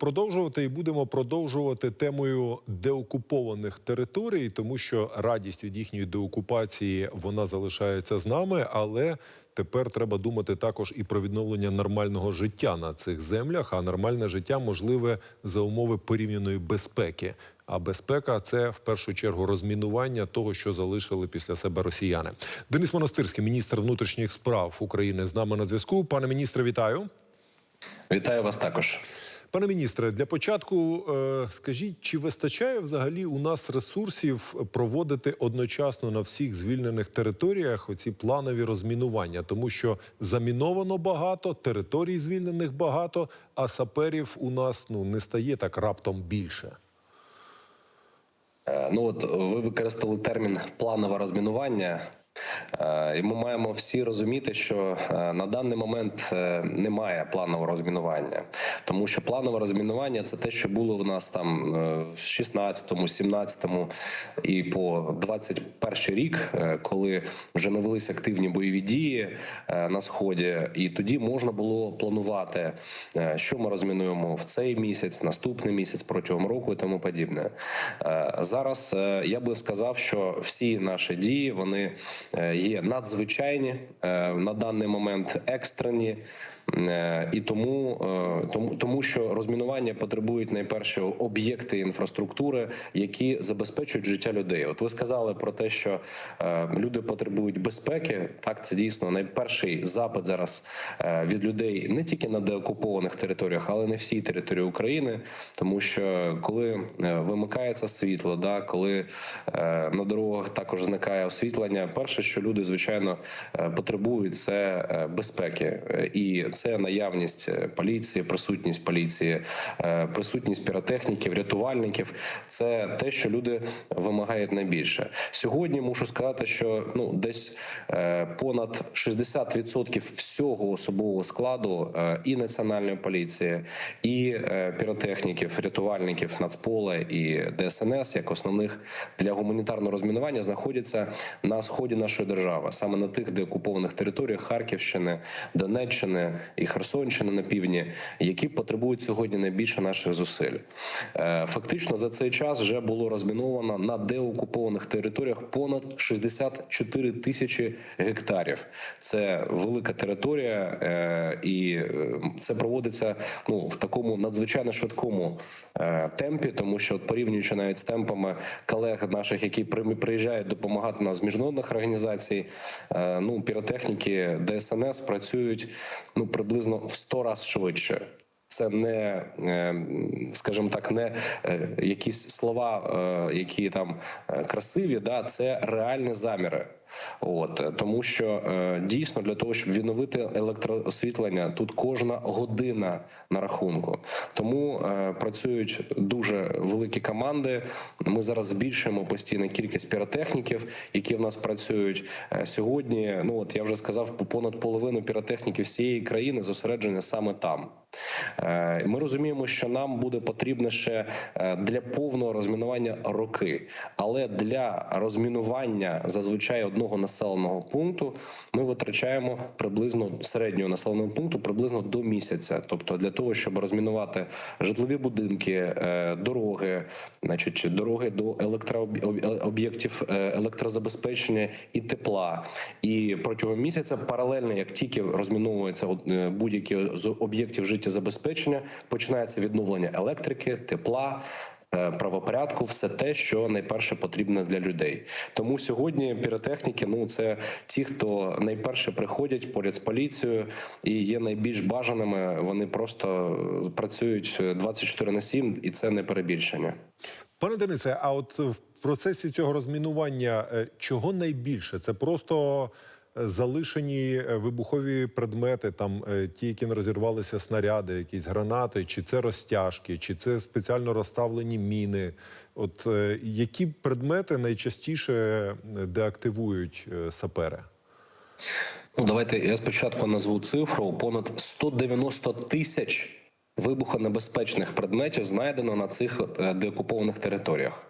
Продовжувати і будемо продовжувати темою деокупованих територій, тому що радість від їхньої деокупації вона залишається з нами, але тепер треба думати також і про відновлення нормального життя на цих землях. А нормальне життя можливе за умови порівняної безпеки. А безпека це в першу чергу розмінування того, що залишили після себе росіяни. Денис Монастирський, міністр внутрішніх справ України, з нами на зв'язку. Пане міністре, вітаю. Вітаю вас також. Пане міністре, для початку е, скажіть, чи вистачає взагалі у нас ресурсів проводити одночасно на всіх звільнених територіях оці планові розмінування, тому що заміновано багато, територій звільнених багато, а саперів у нас ну не стає так раптом більше. Е, Ну от ви використали термін планове розмінування. Е, І ми маємо всі розуміти, що е, на даний момент е, немає планового розмінування, тому що планове розмінування це те, що було в нас там в 16-му, 17-му і по 21 рік, коли вже не активні бойові дії на сході, і тоді можна було планувати, що ми розмінуємо в цей місяць, наступний місяць протягом року і тому подібне. Зараз я би сказав, що всі наші дії вони є надзвичайні е, на даний момент екстрені. Е, І тому, е, тому, тому що розмінування потребують найперше об'єкти інфраструктури, які забезпечують життя людей. От ви сказали про те, що е, люди потребують безпеки. Так, це дійсно найперший запит зараз від людей не тільки на деокупованих територіях, але не всій території України. Тому що коли вимикається світло, да коли на дорогах також зникає освітлення, перше, що люди звичайно потребують, це безпеки, і це наявність е, поліції, присутність поліції, е, присутність піротехніків, рятувальників. Це те, що люди вимагають найбільше. Сьогодні мушу сказати, що ну десь е, понад 60% всього особового складу і національної поліції, і піротехніків, рятувальників Нацпола і ДСНС, як основних для гуманітарного розмінування, знаходяться на сході нашої держави, саме на тих деокупованих територіях Харківщини, Донеччини і Херсонщини на півдні, які потребують сьогодні найбільше наших зусиль. Е, Фактично за цей час вже було розміновано на деокупованих територіях понад 64 тисячі гектарів. Це велика територія, е, і е, це проводиться ну в такому надзвичайно швидкому темпі, тому що порівнюючи навіть з темпами колег наших, які при- приїжджають допомагати нам з міжнародних організацій, ну піротехніки ДСНС працюють ну приблизно в 100 разів швидше. Це не, е, скажімо так, не е, якісь слова, е, які там красиві, да, це реальні заміри. От е, тому, що е, дійсно для того, щоб відновити електроосвітлення, тут кожна година на рахунку. Тому е, працюють дуже великі команди. Ми зараз збільшуємо постійно кількість піротехніків, які в нас працюють сьогодні. Ну от я вже сказав, понад половину піротехніків всієї країни зосереджені саме там. Ми розуміємо, що нам буде потрібно ще для повного розмінування роки, але для розмінування зазвичай одного населеного пункту ми витрачаємо приблизно середнього населеного пункту приблизно до місяця. Тобто для того, щоб розмінувати житлові будинки, е, дороги, значить дороги до електрооб'єктів е, електрозабезпечення і тепла. І протягом місяця паралельно, як тільки розміновуються е, будь-які з об'єктів життєзабезпечення, починається відновлення електрики, тепла. Е, Правопорядку, все те, що найперше потрібно для людей. Тому сьогодні піротехніки ну це ті, хто найперше приходять поряд з поліцією і є найбільш бажаними. Вони просто працюють 24 на 7, і це не перебільшення. Пане Денисе, а от в процесі цього розмінування е, чого найбільше? Це просто е, залишені е, вибухові предмети, там е, ті, які не розірвалися снаряди, якісь гранати, чи це розтяжки, чи це спеціально розставлені міни. От е, які предмети найчастіше деактивують сапери? Ну, давайте я спочатку назву цифру: понад 190 тисяч вибухонебезпечних предметів знайдено на цих деокупованих територіях.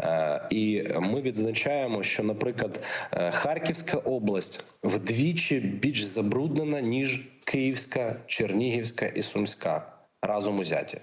Е, І ми відзначаємо, що, наприклад, е, Харківська область вдвічі більш забруднена ніж Київська, Чернігівська і Сумська разом узяті.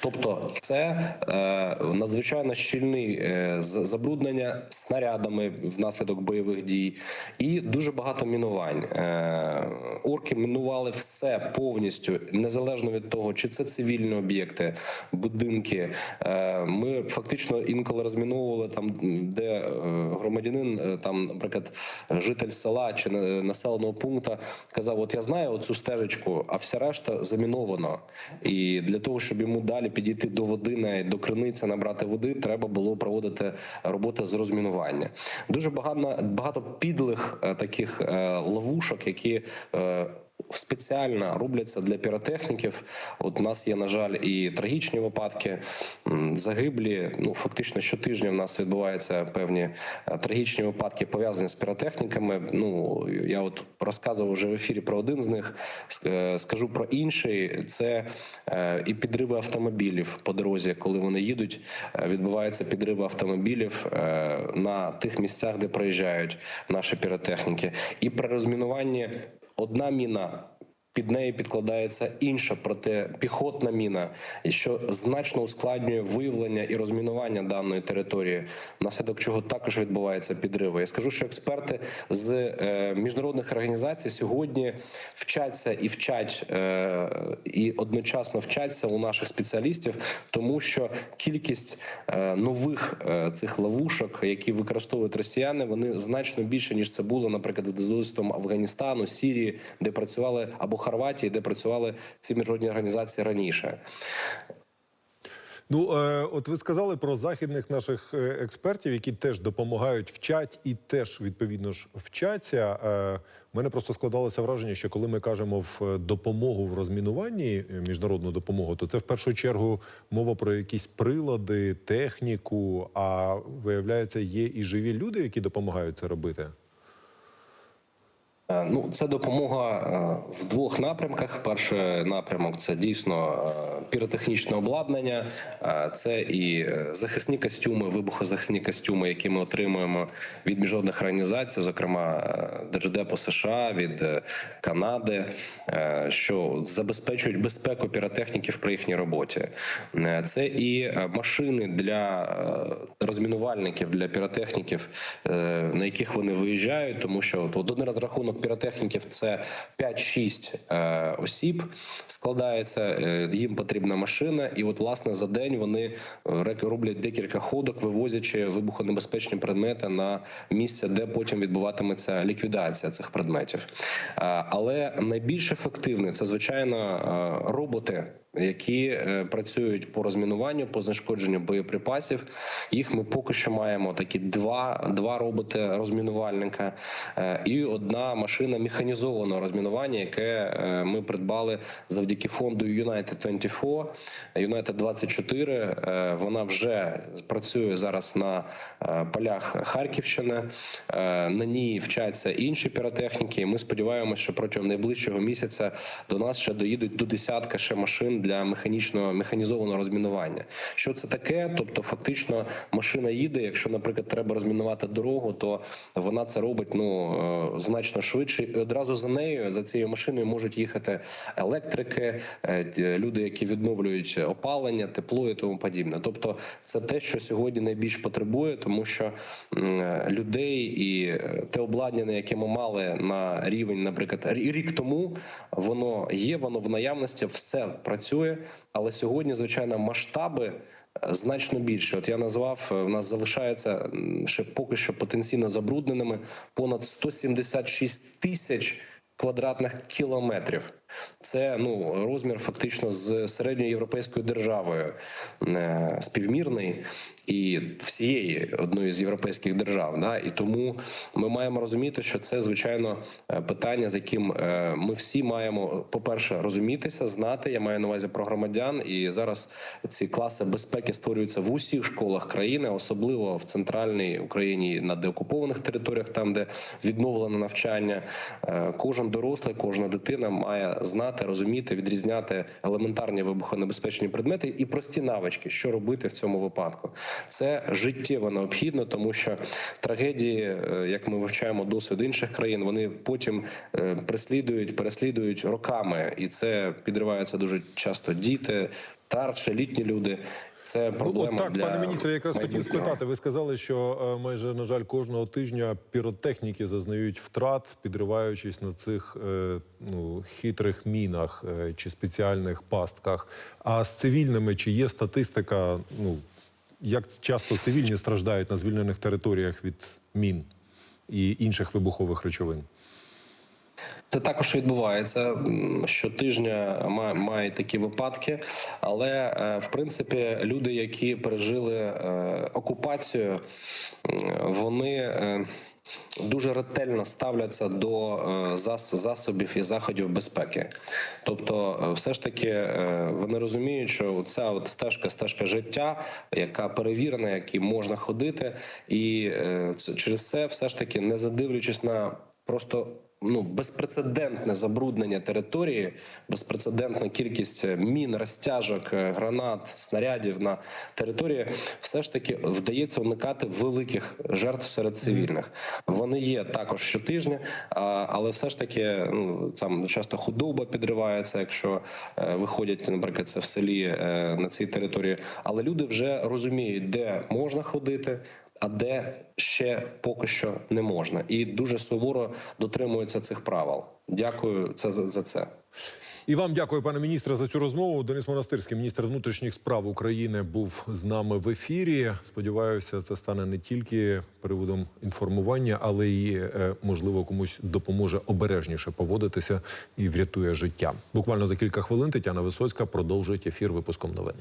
Тобто, це е, надзвичайно щільний е, забруднення снарядами внаслідок бойових дій, і дуже багато мінувань. Е, орки мінували все повністю, незалежно від того, чи це цивільні об'єкти, будинки. Е, ми фактично інколи розміновували там, де е, громадянин, е, там, наприклад, житель села чи населеного пункту казав: От я знаю оцю стежечку, а вся решта заміновано. І для того, щоб йому далі підійти до води, навіть до криниці, набрати води, треба було проводити роботи з розмінування. Дуже багато багато підлих е, таких е, ловушок, які е, Спеціально робляться для піротехніків. От у нас є, на жаль, і трагічні випадки, загиблі. Ну фактично щотижня в нас відбуваються певні е, трагічні випадки, пов'язані з піротехніками. Ну я от розказував вже в ефірі про один з них. Е, Скажу про інший. Це е, і підриви автомобілів по дорозі, коли вони їдуть. Відбуваються підриви автомобілів на тих місцях, де проїжджають наші піротехніки, і при розмінуванні одна міна. Під неї підкладається інша протипіхотна міна, що значно ускладнює виявлення і розмінування даної території, внаслідок чого також відбуваються підриви. Я скажу, що експерти з е, міжнародних організацій сьогодні вчаться і вчать е, і одночасно вчаться у наших спеціалістів, тому що кількість е, нових цих ловушок, які використовують росіяни, вони значно більше ніж це було, наприклад, з Афганістану, Сірії, де працювали або Хорватії, де працювали ці міжнародні організації раніше. Ну, е, от ви сказали про західних наших е, експертів, які теж допомагають, вчать і теж відповідно ж вчаться. Е, мене просто складалося враження, що коли ми кажемо в допомогу в розмінуванні, міжнародну допомогу, то це в першу чергу мова про якісь прилади, техніку. А виявляється, є і живі люди, які допомагають це робити. Е, Ну, це допомога е, в двох напрямках. Перший напрямок це дійсно е, піротехнічне обладнання, це і захисні костюми, вибухозахисні костюми, які ми отримуємо від міжнародних організацій, зокрема Держдепу США, від Канади, що забезпечують безпеку піротехніків при їхній роботі. Це і машини для розмінувальників, для піротехніків, на яких вони виїжджають, тому що от один розрахунок піротехніків це 5-6 е, осіб складається. е, Їм потрібна машина, і от власне за день вони е, роблять декілька ходок, вивозячи вибухонебезпечні предмети на місце, де потім відбуватиметься ліквідація цих предметів. Але найбільш ефективне це звичайно роботи. Які е, працюють по розмінуванню, по знешкодженню боєприпасів, їх ми поки що маємо такі два, два роботи розмінувальника е, і одна машина механізованого розмінування, яке е, ми придбали завдяки фонду United 24, United 24. Е, Вона вже працює зараз на полях Харківщини. На ній вчаться інші піротехніки. Ми сподіваємося, що протягом найближчого місяця до нас ще доїдуть до десятка ще машин для механічного механізованого розмінування. Що це таке? Тобто, фактично, машина їде. Якщо, наприклад, треба розмінувати дорогу, то вона це робить ну е, значно швидше. І одразу за нею, за цією машиною, можуть їхати електрики, е, люди, які відновлюють опалення, тепло і тому подібне. Тобто, це те, що сьогодні найбільш потребує, тому що людей і е, те обладнання, яке ми мали на рівень, наприклад, рі- рік тому, воно є, воно в наявності, все працює. Але сьогодні, звичайно, масштаби. е, Значно більше. От я назвав, е, в нас залишається ще поки що потенційно забрудненими понад 176 тисяч квадратних кілометрів. Це ну розмір фактично з середньою європейською державою е, співмірний і всієї одної з європейських держав. Да? І тому ми маємо розуміти, що це звичайно е, питання, з яким е, ми всі маємо, по-перше, розумітися, знати. Я маю на увазі про громадян. І зараз ці класи безпеки створюються в усіх школах країни, особливо в центральній Україні на деокупованих територіях, там де відновлене навчання. Кожен дорослий, кожна дитина має знати, розуміти, відрізняти елементарні вибухонебезпечні предмети і прості навички, що робити в цьому випадку. Це життєво необхідно, тому що трагедії, е, як ми вивчаємо досвід інших країн, вони потім е, преслідують, переслідують роками, і це підривається дуже часто діти, старші, літні люди. Це Ну, проблема от так, для пане міністре, якраз хотів спитати. Ви сказали, що е, майже на жаль кожного тижня піротехніки зазнають втрат, підриваючись на цих е, ну хитрих мінах е, чи спеціальних пастках. А з цивільними чи є статистика? Ну як часто цивільні страждають на звільнених територіях від мін і інших вибухових речовин? Це також відбувається щотижня. ма- Мають такі випадки, але е, в принципі люди, які пережили е, окупацію, вони е, дуже ретельно ставляться до засобів і заходів безпеки. Тобто, все ж таки вони розуміють, що ця от стежка, стежка життя, яка перевірена, якій можна ходити, і через це все ж таки, не задивлячись на просто ну безпрецедентне забруднення території, безпрецедентна кількість е, мін, розтяжок, е, гранат, снарядів на території, все ж таки вдається уникати великих жертв серед цивільних. Вони є також щотижня, але все ж таки ну там часто худоба підривається, якщо е, виходять, наприклад, це в селі на цій території. Але люди вже розуміють, де можна ходити а де ще поки що не можна, і дуже суворо дотримуються цих правил. Дякую це за, це. І вам дякую, пане міністре, за цю розмову. Денис Монастирський, міністр внутрішніх справ України, був з нами в ефірі. Сподіваюся, це стане не тільки приводом інформування, але й е, можливо комусь допоможе обережніше поводитися і врятує життя. Буквально за кілька хвилин Тетяна Висоцька продовжить ефір випуском новин.